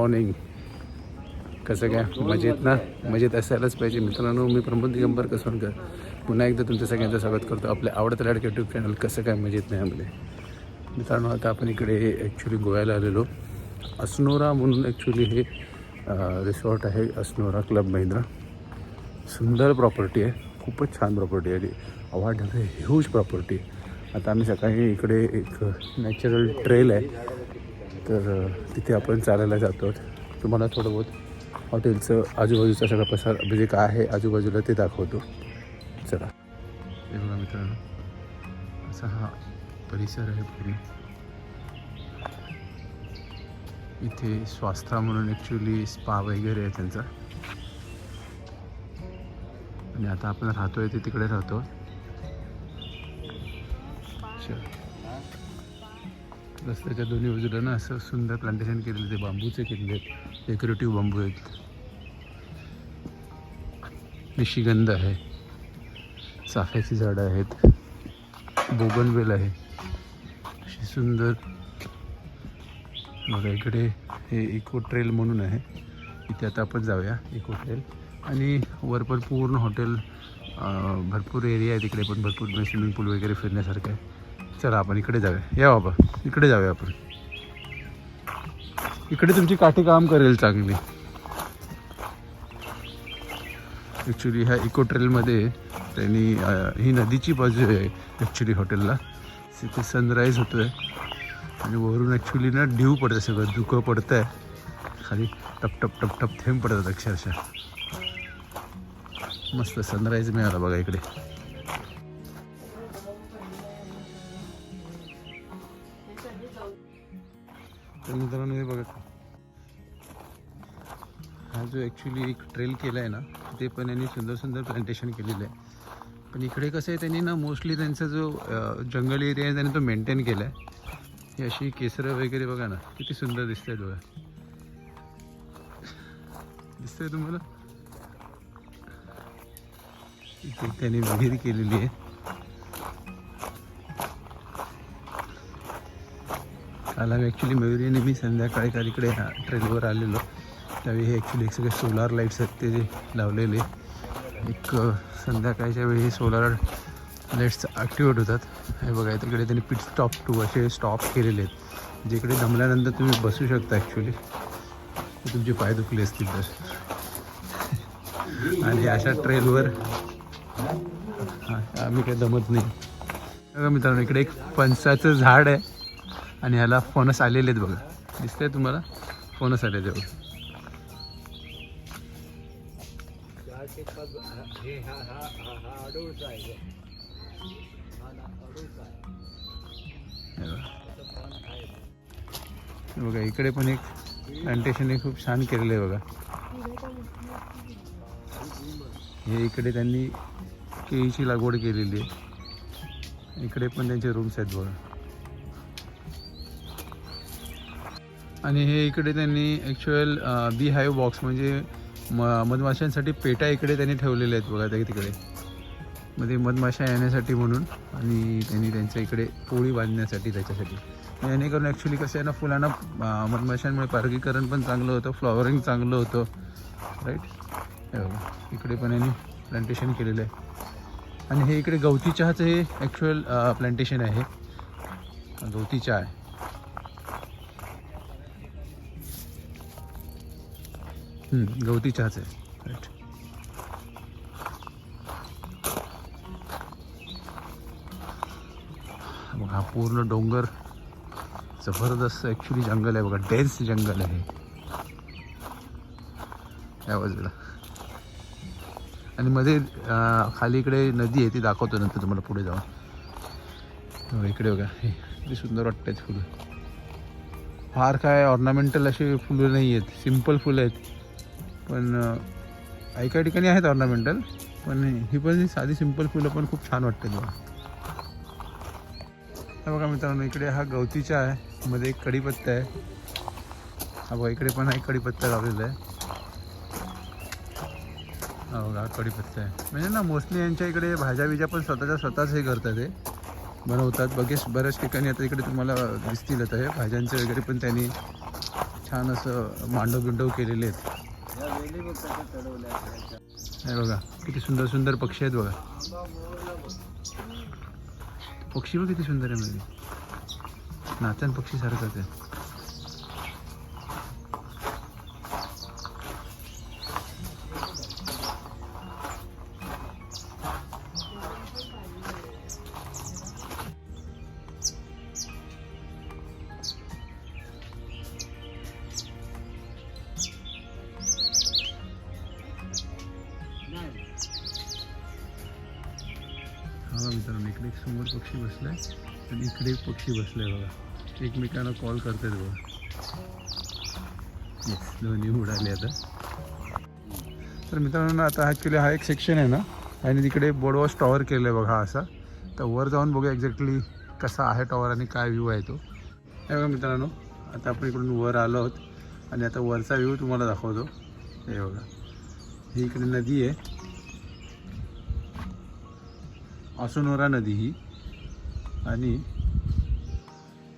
Morning कसं काय? मजेत ना? मजेत असायलाच पाहिजे. मित्रांनो मी प्रमोद दिगंबर कसोणकर पुन्हा एकदा तुमच्या सगळ्यांचं स्वागत करतो. आपल्या आवडत्या लाडके यूट्यूब चॅनल कसं काय मजेत नाही आमले मित्रांनो आता आपण इकडे ॲक्च्युली गोव्याला आलेलो. अस्नोरा म्हणून ॲक्च्युली हे रिसॉर्ट आहे अस्नोरा क्लब महिंद्रा. सुंदर प्रॉपर्टी आहे. खूपच छान प्रॉपर्टी आहे. अवाढ ह्यूज प्रॉपर्टी आता आम्ही सकाळी इकडे एक नॅचरल ट्रेल आहे. तर तिथे आपण चालायला जातो. तुम्हाला थोडं बहुत हॉटेलचं आजूबाजूचा सगळा पसार म्हणजे काय आहे आजूबाजूला ते दाखवतो. चला. हे बघा मित्रांनो असा हा परिसर आहे पूर्ण इथे स्वास्था म्हणून ॲक्च्युली स्पा वगैरे आहे त्यांचा. आणि आता आपण राहतोय ते तिकडे राहतो. चल. रस्त्याच्या दोन्ही बाजूला ना असं सुंदर प्लांटेशन केलेलं ते बांबूचे केलेले आहेत. डेकोरेटिव्ह बांबू आहेत. निशिगंध आहे. चाफ्याची झाडं आहेत. बोगनवेल आहे. अशी सुंदर. बघा इकडे हे इको ट्रेल म्हणून आहे. इथे आता आपण जाऊया इको ट्रेल आणि वर पण पूर्ण हॉटेल भरपूर एरिया आहे. तिकडे पण भरपूर स्विमिंग पूल वगैरे फिरण्यासारखं आहे. चला आपण इकडे जाऊया. या बाबा इकडे जाऊया आपण. इकडे तुमची काठी काम करेल चांगली. ॲक्च्युली ह्या इको ट्रेलमध्ये त्यांनी ही नदीची बाजू आहे ॲक्च्युली हॉटेलला तिथे सनराईज होतो आहे आणि वरून ॲक्च्युली ना ड्यू पडतं सगळं धुकं पडतं आहे खाली टप टप टप टप थेंब पडतात अक्षरशः. मस्त सनराईज मिळाला बघा इकडे. तर मित्रांनो हे बघा. हा जो ॲक्च्युली एक ट्रेल केला आहे ना ते पण यांनी सुंदर सुंदर प्लांटेशन केलेलं आहे. पण इकडे कसं आहे त्यांनी ना मोस्टली त्यांचा जो जंगल एरिया आहे त्यांनी तो मेंटेन केला आहे ही अशी केसरं वगैरे बघा ना किती सुंदर दिसत आहे बघा. दिसतंय तुम्हाला? त्यांनी विहीर केलेली आहे. आला. ॲक्च्युली मयुरी आणि मी संध्याकाळी काल इकडे ह्या ट्रेनवर आलेलो. त्यावेळी हे ॲक्च्युली एक सगळे सोलार लाईट्स आहेत ते लावलेले. एक संध्याकाळच्या वेळी हे सोलार लाईट्स ॲक्टिवेट होतात. हे बघा तिकडे त्यांनी पिट स्टॉप टू असे स्टॉप केलेले आहेत. जिकडे दमल्यानंतर तुम्ही बसू शकता ॲक्च्युली तुमचे पाय दुखले असतील तर. आणि अशा ट्रेनवर हां आम्ही काही दमत नाही. बघा मित्रांनो इकडे एक फणसाचं झाड आहे. आणि ह्याला फणस आलेले आहेत बघा. दिसतंय तुम्हाला? फणस आले जवळ बघा. बघा. इकडे पण एक प्लांटेशन हे खूप छान केलेलं आहे बघा. हे इकडे त्यांनी केळीची लागवड केलेली आहे. इकडे पण त्यांचे रूम्स आहेत बघा. आणि हे इकडे त्यांनी ॲक्च्युअल बी हायव बॉक्स म्हणजे म मधमाशांसाठी पेटा इकडे त्यांनी ठेवलेले आहेत बघा त्या तिकडे. मध्ये मधमाशा येण्यासाठी म्हणून आणि त्यांनी त्यांच्या इकडे पोळी बांधण्यासाठी त्याच्यासाठी. जेणेकरून ॲक्च्युली कसं आहे ना फुलांना मधमाशांमुळे पारगीकरण पण चांगलं होतं फ्लॉवरिंग चांगलं होतं. राईट इकडे पण यांनी प्लांटेशन केलेलं आहे. आणि हे इकडे गवती चहाचं हे ॲक्च्युअल प्लांटेशन आहे. गवती चहा आहे. गवती चहाच आहे. राईट मग हा पूर्ण डोंगर जबरदस्त ॲक्च्युली जंगल आहे बघा डेन्स जंगल आहे या बाजूला. आणि मध्ये खाली इकडे नदी आहे ती दाखवतो नंतर तुम्हाला पुढे जाऊन. इकडे बघा हे किती सुंदर वाटतात फुलं. फार काय ऑर्नामेंटल असे फुलं नाही आहेत सिंपल फुलं आहेत. पण अं, काही काही ठिकाणी आहेत ऑर्नामेंटल पण ही पण साधी सिंपल फुलं पण खूप छान वाटते बघा. हा बघा मित्रांनो इकडे हा गवतीचा आहे. मध्ये एक कढीपत्ता आहे. हा बघा इकडे पण हा एक कढीपत्ता लावलेला आहे. हा बघा कढीपत्ता आहे. म्हणजे ना मोस्टली यांच्या इकडे भाज्या बिज्या पण स्वतःच्या स्वतःच हे करतात हे. बनवतात. बघेच बऱ्याच ठिकाणी आता इकडे तुम्हाला दिसतील आता हे. भाज्यांचे वगैरे पण त्यांनी छान असं मांडव बिंडव केलेले आहेत. या हे बघा किती सुंदर सुंदर पक्षी आहेत बघा. पक्षी बघ किती सुंदर आहे म्हणजे. नाचन पक्षी सारखंच आहे हा मित्रांनो इकडे एक समोर पक्षी बसलाय आणि इकडे एक पक्षी आहे बघा. एकमेकांना कॉल करतात बघा. दोन्ही उडाले आता. तर मित्रांनो आता ॲक्च्युली हा एक सेक्शन आहे ना आणि तिकडे बोर्डवॉच टॉवर केलं आहे बघा असा. तर वर जाऊन बघूया एक्झॅक्टली कसा आहे टॉवर आणि काय व्ह्यू आहे तो. हे बघा मित्रांनो आता आपण इकडून वर आलो आहोत. आणि आता वरचा व्ह्यू तुम्हाला दाखवतो. हे बघा. ही इकडे नदी आहे. असोनोरा नदी ही. आणि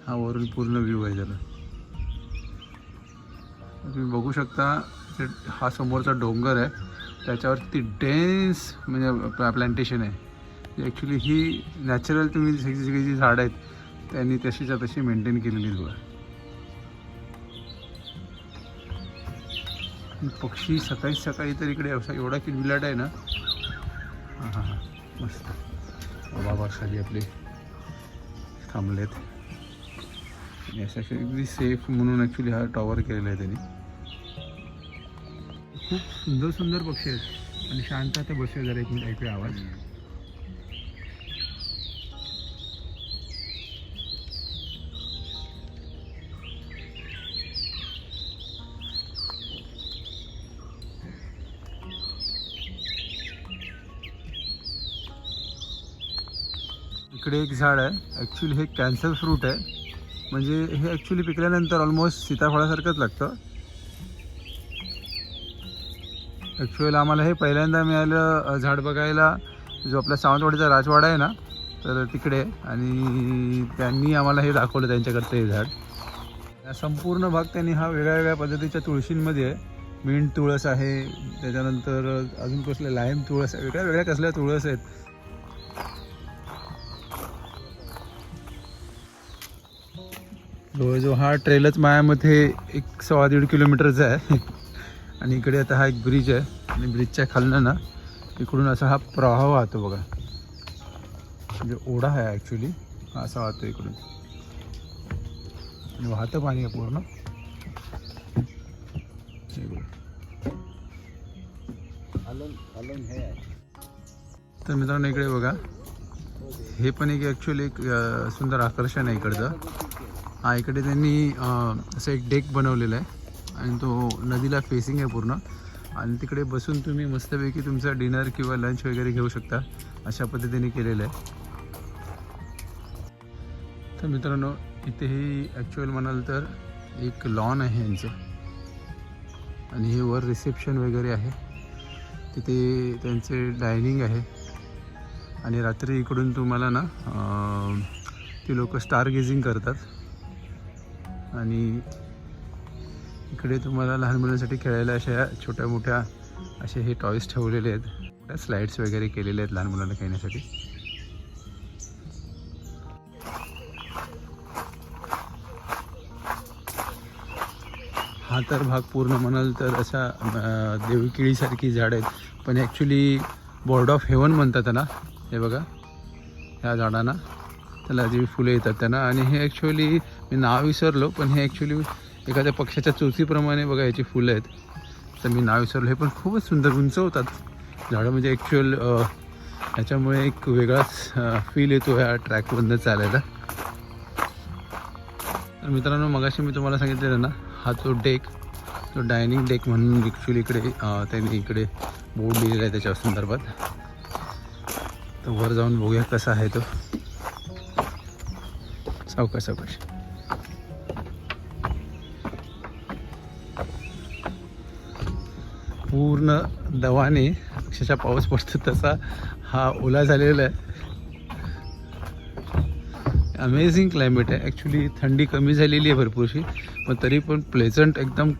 हा वरून पूर्ण व्ह्यू आहे त्याला. तुम्ही बघू शकता हा समोरचा डोंगर आहे त्याच्यावरती डेन्स म्हणजे प्लांटेशन आहे. ॲक्च्युली ही नॅचरल तुम्ही सगळी सगळी जी झाडं आहेत त्यांनी तशीच्या तशी मेंटेन केलेली आहेत बघा. पक्षी सकाळी सकाळी तर इकडे असा एवढा किलबिलाट आहे ना. हां हां हां. मस्त. बाबा खाली आपले थांबले आणि असं अगदी सेफ म्हणून ॲक्च्युली हा टॉवर केलेला आहे त्यांनी. खूप सुंदर सुंदर पक्षी आहेत. आणि शांत ते बसूया जरा एक मिनिट ऐकूया आवाज. इकडे एक झाड आहे. ॲक्च्युली हे कॅन्सर फ्रूट आहे. म्हणजे हे ॲक्च्युली पिकल्यानंतर ऑलमोस्ट सीताफळासारखंच लागतं. ॲक्च्युअली आम्हाला हे पहिल्यांदा मिळालं झाड बघायला. जो आपला सावंतवाडीचा राजवाडा आहे ना तर तिकडे. आणि त्यांनी आम्हाला हे दाखवलं त्यांच्याकडचं हे झाड. संपूर्ण भाग त्यांनी हा वेगळ्या वेगळ्या पद्धतीच्या तुळशींमध्ये आहे. मिंट तुळस आहे. त्याच्यानंतर अजून कसले लाईम तुळस आहे. वेगळ्या वेगळ्या कसल्या तुळस आहेत. जवळजवळ हा ट्रेलच मायामध्ये एक सव्वा दीड किलोमीटरचा आहे. आणि इकडे आता हा एक ब्रिज आहे. आणि ब्रिजच्या खालनं ना इकडून असा हा प्रवाह वाहतो बघा. म्हणजे ओढा आहे ॲक्च्युली हा असा वाहतो इकडून. आणि वाहतं पाणी आहे पूर्ण. तर मित्रांनो इकडे बघा. हे पण एक ॲक्च्युली एक सुंदर आकर्षण आहे इकडचं. हा इकडे त्यांनी असं एक डेक बनवलेला आहे. आणि तो नदीला फेसिंग आहे पूर्ण. आणि तिकडे बसून तुम्ही मस्तपैकी तुमचा डिनर किंवा लंच वगैरे घेऊ शकता. अशा पद्धतीने केलेलं आहे. तर मित्रांनो इथेही ॲक्च्युअल म्हणाल तर एक लॉन आहे यांचं. आणि हे वर रिसेप्शन वगैरे आहे. तिथे त्यांचे डायनिंग आहे. आणि रात्री इकडून तुम्हाला ना ती लोक स्टार गेझिंग करतात. आणि इकडे तुम्हाला लहान मुलांसाठी खेळायला अशा छोट्या मोठ्या असे हे टॉयज ठेवलेले आहेत. मोठ्या स्लाईड्स वगैरे केलेले आहेत लहान मुलांना खेळण्यासाठी. हा तर भाग पूर्ण म्हणाल तर अशा देवकिळीसारखी झाड आहेत. पण ॲक्च्युली बोर्ड ऑफ हेवन म्हणतात त्यांना हे बघा ह्या झाडांना. त्याला जी फुले येतात त्यांना. आणि हे ॲक्च्युली मी नाव विसरलो पण हे ॲक्च्युली एखाद्या पक्षाच्या चोचीप्रमाणे बघा याची फुलं आहेत. तर मी नाव विसरलो. हे पण खूपच सुंदर उंच होतात. झाडं म्हणजे ॲक्च्युअल ह्याच्यामुळे एक वेगळाच फील येतो ह्या ट्रॅकमधनं चालायला. तर मित्रांनो मगाशी मी तुम्हाला सांगितलेलं ना हा जो डेक तो डायनिंग डेक म्हणून ॲक्च्युली इकडे त्यांनी इकडे बोर्ड लिहिलेला आहे त्याच्या संदर्भात. तर वर जाऊन बघूया कसा आहे तो. सावकाश सावकाश. पूर्ण दवाने अक्षरशः पाऊस पडतो तसा हा ओला झालेला आहे. अमेझिंग क्लायमेट आहे. ॲक्च्युली थंडी कमी झालेली आहे भरपूरशी पण तरी पण प्लेझंट एकदम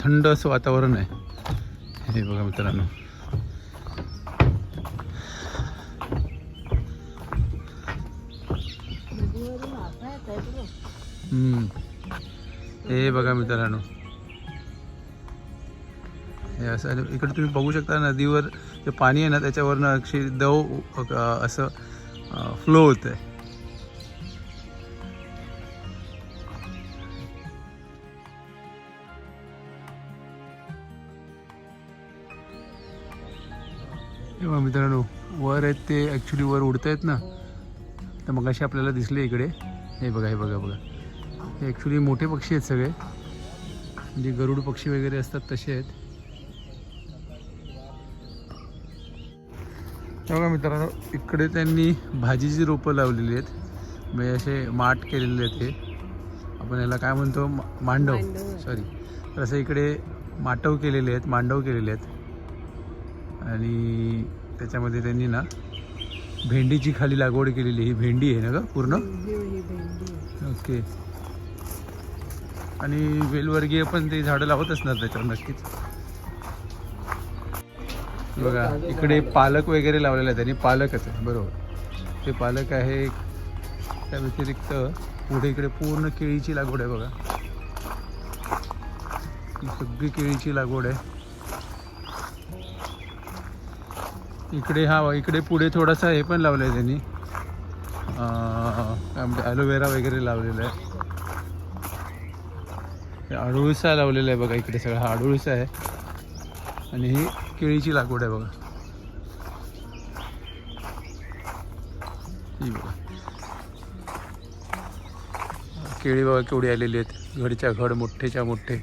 थंड असं वातावरण आहे. हे बघा मित्रांनो. हे बघा मित्रांनो. हे असं इकडे तुम्ही बघू शकता नदीवर जे पाणी आहे ना त्याच्यावरनं अक्षी दव असं फ्लो होतं आहे तेव्हा मित्रांनो वर आहेत ते ॲक्च्युली वर उडत आहेत ना. तर मग असे आपल्याला दिसले इकडे. हे बघा हे बघा बघा. हे ॲक्च्युली मोठे पक्षी आहेत सगळे. म्हणजे गरुड पक्षी वगैरे असतात तसे आहेत. बघा मित्रांनो इकडे त्यांनी भाजीची रोपं लावलेली आहेत. म्हणजे असे माठ केलेले आहेत हे. आपण याला काय म्हणतो? मांडव. सॉरी तर असं इकडे माटव केलेले आहेत मांडव केलेले आहेत. आणि त्याच्यामध्ये त्यांनी ना भेंडीची खाली लागवड केलेली. ही भेंडी आहे ना ग पूर्ण? ओके. आणि वेलवर्गीय पण ते झाडं लावत असणार त्याच्यावर नक्कीच. बघा इकडे पालक वगैरे लावलेला आहे त्यांनी पालकच आहे बरोबर. ते पालक आहे त्या व्यतिरिक्त पुढे इकडे पूर्ण केळीची लागवड आहे बघा. ही सगळी केळीची लागवड आहे. इकडे हा इकडे पुढे थोडासा हे पण लावलं आहे त्यांनी काय म्हणते ॲलोवेरा वगैरे लावलेला आहे. अडुळसा लावलेला आहे बघा इकडे सगळा हा अडुळसा आहे. आणि ही केळीची लागवड आहे बघा. ही बघा. केळी बघा केवढी आलेली आहेत. घडच्या घड मोठेच्या मोठे.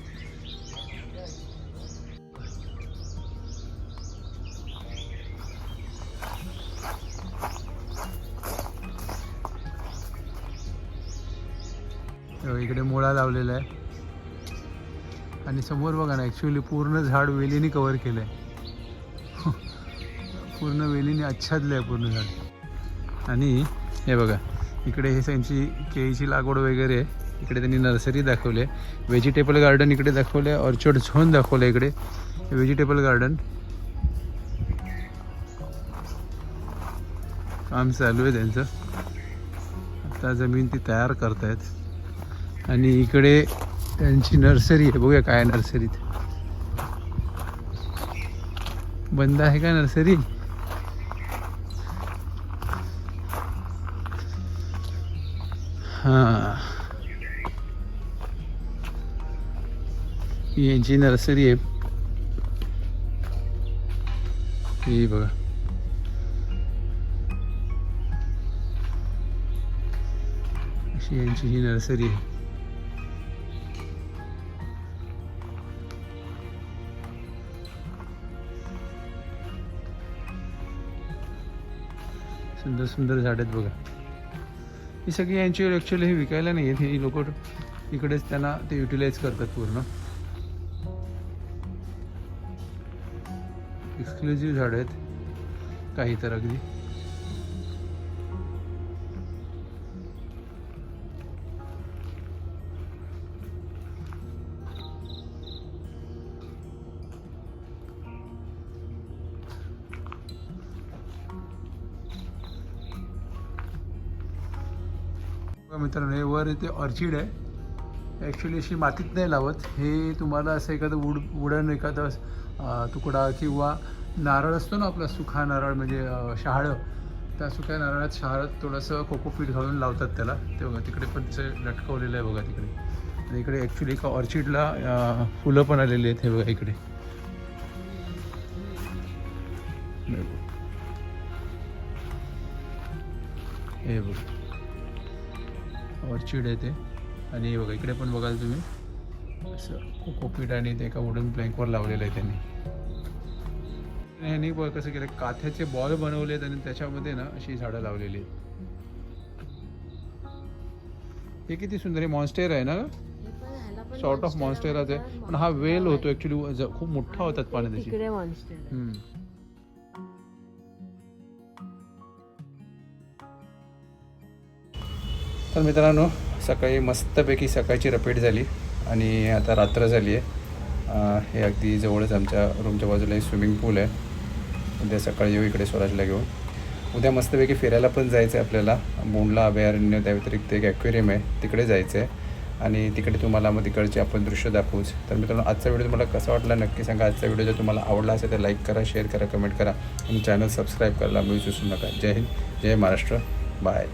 इकडे मुळा लावलेला आहे. आणि समोर बघा ना ॲक्च्युली पूर्ण झाड वेलीने कवर केलं आहे पूर्ण वेलीने आच्छादलं आहे पूर्ण झाड आणि हे बघा इकडे हे त्यांची केळीची लागवड वगैरे आहे. इकडे त्यांनी नर्सरी दाखवली आहे. व्हेजिटेबल गार्डन इकडे दाखवलं आहे ऑर्चर्ड झोन दाखवलं आहे इकडे. व्हेजिटेबल गार्डन काम चालू आहे त्यांचं. आता जमीन ती तयार करतायत. आणि इकडे त्यांची नर्सरी आहे. बघूया काय नर्सरीत. बंद आहे का नर्सरी? हां. ही यांची नर्सरी आहे. ही बघा. अशी यांची ही नर्सरी आहे. सुंदर सुंदर झाड आहेत बघा. ही सगळी यांची ॲक्च्युली हे विकायला नाही आहेत ही लोक इकडेच त्यांना ते युटिलाइज करतात पूर्ण. एक्सक्लुझिव्ह झाड आहेत. काही तर अगदी. मित्रांनो हे वर इथे ऑर्चिड आहे. ॲक्च्युली अशी मातीत नाही लावत. हे तुम्हाला असं एखादं वुड वुडन एखादा तुकडा किंवा नारळ असतो ना आपला सुखा नारळ म्हणजे शहाळं. त्या सुक्या नारळात शहाळात थोडंसं कोकोपीठ घालून लावतात त्याला. ते बघा तिकडे पण ते लटकवलेलं आहे बघा तिकडे. आणि इकडे ॲक्च्युली एका ऑर्चिडला फुलं पण आलेली आहेत हे बघा इकडे. हे बघा. ऑर्चिड आहे ते. आणि बघा इकडे पण बघाल तुम्ही. असं कोकोपीट आणि ते एका वुडन प्लँकवर लावलेलं आहे त्यांनी. ह्यांनी बघ कसं केलं काथ्याचे बॉल बनवले आहेत आणि त्याच्यामध्ये ना अशी झाडं लावलेली आहेत. हे किती सुंदर आहे मॉन्स्टेर आहे ना? सॉर्ट ऑफ मॉन्स्टेराच आहे पण हा वेल होतो ऍक्च्युली खूप मोठा होतात पाणी त्याची तर मित्रांनो सकाळी मस्तपैकी सकाळची रपीट झाली आणि आता रात्र झाली आहे. हे अगदी जवळच आमच्या रूमच्या बाजूला एक स्विमिंग पूल आहे. उद्या सकाळी येऊ इकडे स्वराजला घेऊन. उद्या मस्तपैकी फिरायला पण जायचं आहे आपल्याला. बोंडला अभयारण्य त्या व्यतिरिक्त एक ॲक्वेरियम आहे. तिकडे जायचं आहे आणि तिकडे तुम्हाला मग तिकडचे आपण दृश्य दाखवूच. तर मित्रांनो आजचा व्हिडिओ तुम्हाला कसा वाटला? नक्की सांगा. आजचा व्हिडिओ जर तुम्हाला आवडला असेल तर लाईक करा शेअर करा कमेंट करा. आणि चॅनल सबस्क्राईब करायला मी विसरू नका. जय हिंद जय महाराष्ट्र. बाय